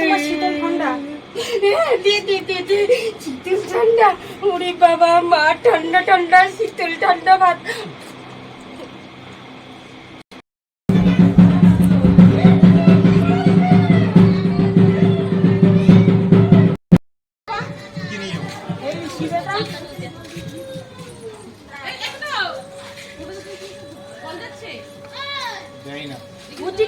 তোমার শীতল ঠান্ডা। দে দে দে দে। শীতল ঠান্ডা। ওরে বাবা, মা, ঠান্ডা ঠান্ডা, শীতল ঠান্ডা ভাত।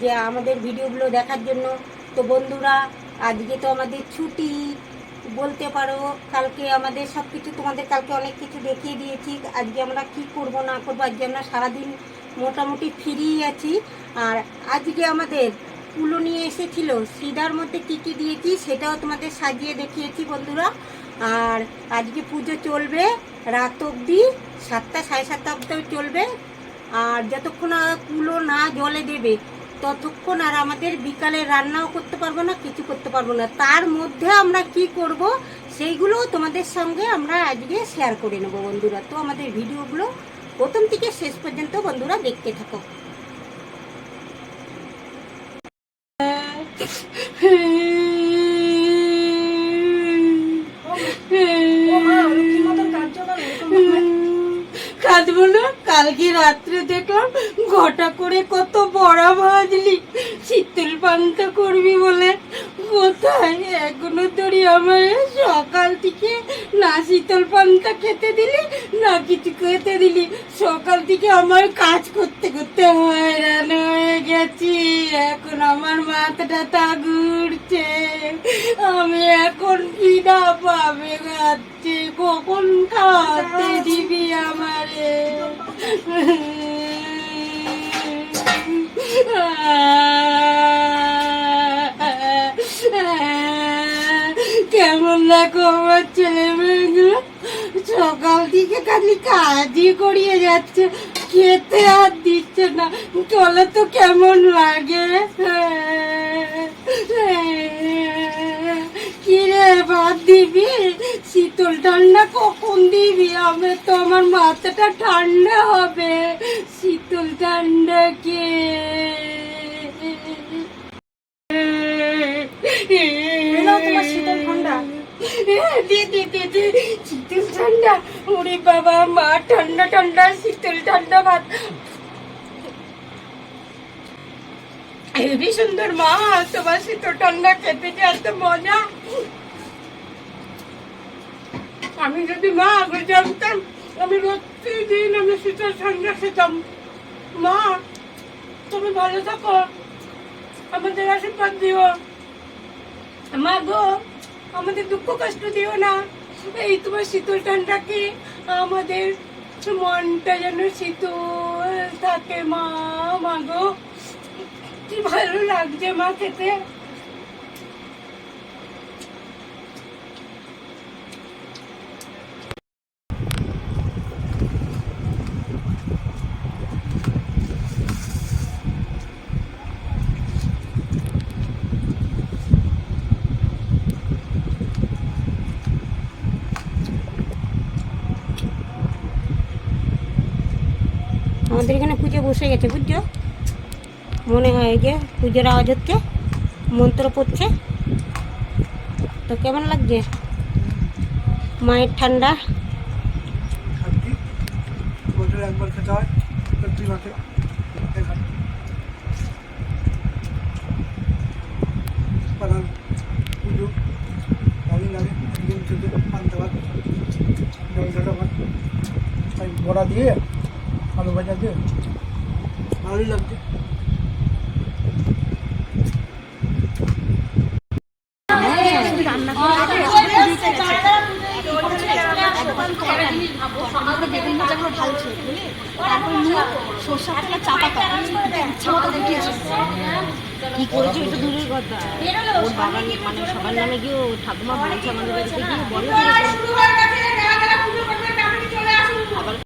যে আমাদের ভিডিওগুলো দেখার জন্য। তো বন্ধুরা, আজকে তো আমাদের ছুটি। বলতে পারো, কালকে আমাদের সব কিছু তোমাদের কালকে অনেক কিছু দেখিয়ে দিয়েছি। আজকে আমরা কি করব, না করব, আজকে আমরা সারাদিন মোটামুটি ফ্রিই আছি। আর আজকে আমাদের কুলো নিয়ে এসেছিল সিদার মধ্যে কি কি দিয়েছি সেটাও তোমাদের সাজিয়ে দেখিয়েছি বন্ধুরা। আর আজকে পুজো চলবে রাত অবধি, সাতটা, সাড়ে সাতটা অবধি চলবে। আর যতক্ষণ কুলো না জলে দেবে ততক্ষণ আর আমাদের বিকালে রান্নাও করতে পারব না, কিছু করতে পারব না। তার মধ্যে আমরা কি করব সেইগুলো তোমাদের সঙ্গে আমরা আজকে শেয়ার করে নেব বন্ধুরা। তো আমাদের ভিডিওগুলো প্রথম থেকে শেষ পর্যন্ত বন্ধুরা দেখতে থাকো। কাঁদবো কালকে রাত্রে দেখলাম ঘটা করে কত বড়া ভাজলি। শীতল পান্তা করবি বলে। কোথায়? এখনও তোরই আমার সকাল থেকে না শীতল পান্তা খেতে দিলি, না কিছু খেতে দিলি। সকাল থেকে আমার কাজ করতে করতে হয়রান হয়ে গেছি। এখন আমার মাথাটা তা ঘুরছে আমি এখন খিদা পাবে খাচ্ছি কখন খাওয়াতে দিবি আমারে? কেমন দেখো আমার ছেলে মেয়েগুলো? সকাল থেকে খালি কাজই করিয়ে যাচ্ছে, খেতে আর দিচ্ছে না। চলে তো কেমন লাগে কিরে ভাত দিবি? ঠান্ডা কখন দিবি? আমি তো আমার মাথাটা ঠান্ডা হবে। শীতল ঠান্ডা কে? তোমার শীতল ঠান্ডা। দে দে দে দে শীতল ঠান্ডা। ওরে বাবা মা ঠান্ডা ঠান্ডা শীতল ঠান্ডা ভাত। হেবি সুন্দর মা তোমার শীতল ঠান্ডা খেতে যে এত মজা। আমি যদি মা আগে জানতাম, আমি প্রতিদিন আমি শীতল ঠান্ডা খেতাম মা, তুমি ভালো থাকো। আমাদের আশীর্বাদ দিও। মা গো, আমাদের দুঃখ কষ্ট দিও না। এই তোমার শীতল ঠান্ডাকে আমাদের মনটা যেন শীতল থাকে মা। মা গো, কি ভালো লাগছে মা খেতে। আমাদের এখানে পুজো বসে গেছে, বুঝছ? মনে হয় যে পুজোর আওয়াজ হচ্ছে, মন্ত্র পড়ছে। তো কেমন লাগছে? মায়ের ঠান্ডা? বড়া দিয়ে আলু ভাজা দিয়ে ভালোই লাগছে। কি করেছে ওটা দূরের কথা ওর বাবার মানে সবার নামে গিয়ে ও ঠাকুমা বলছে আমাদের বাড়িতে গিয়ে বলে এরকম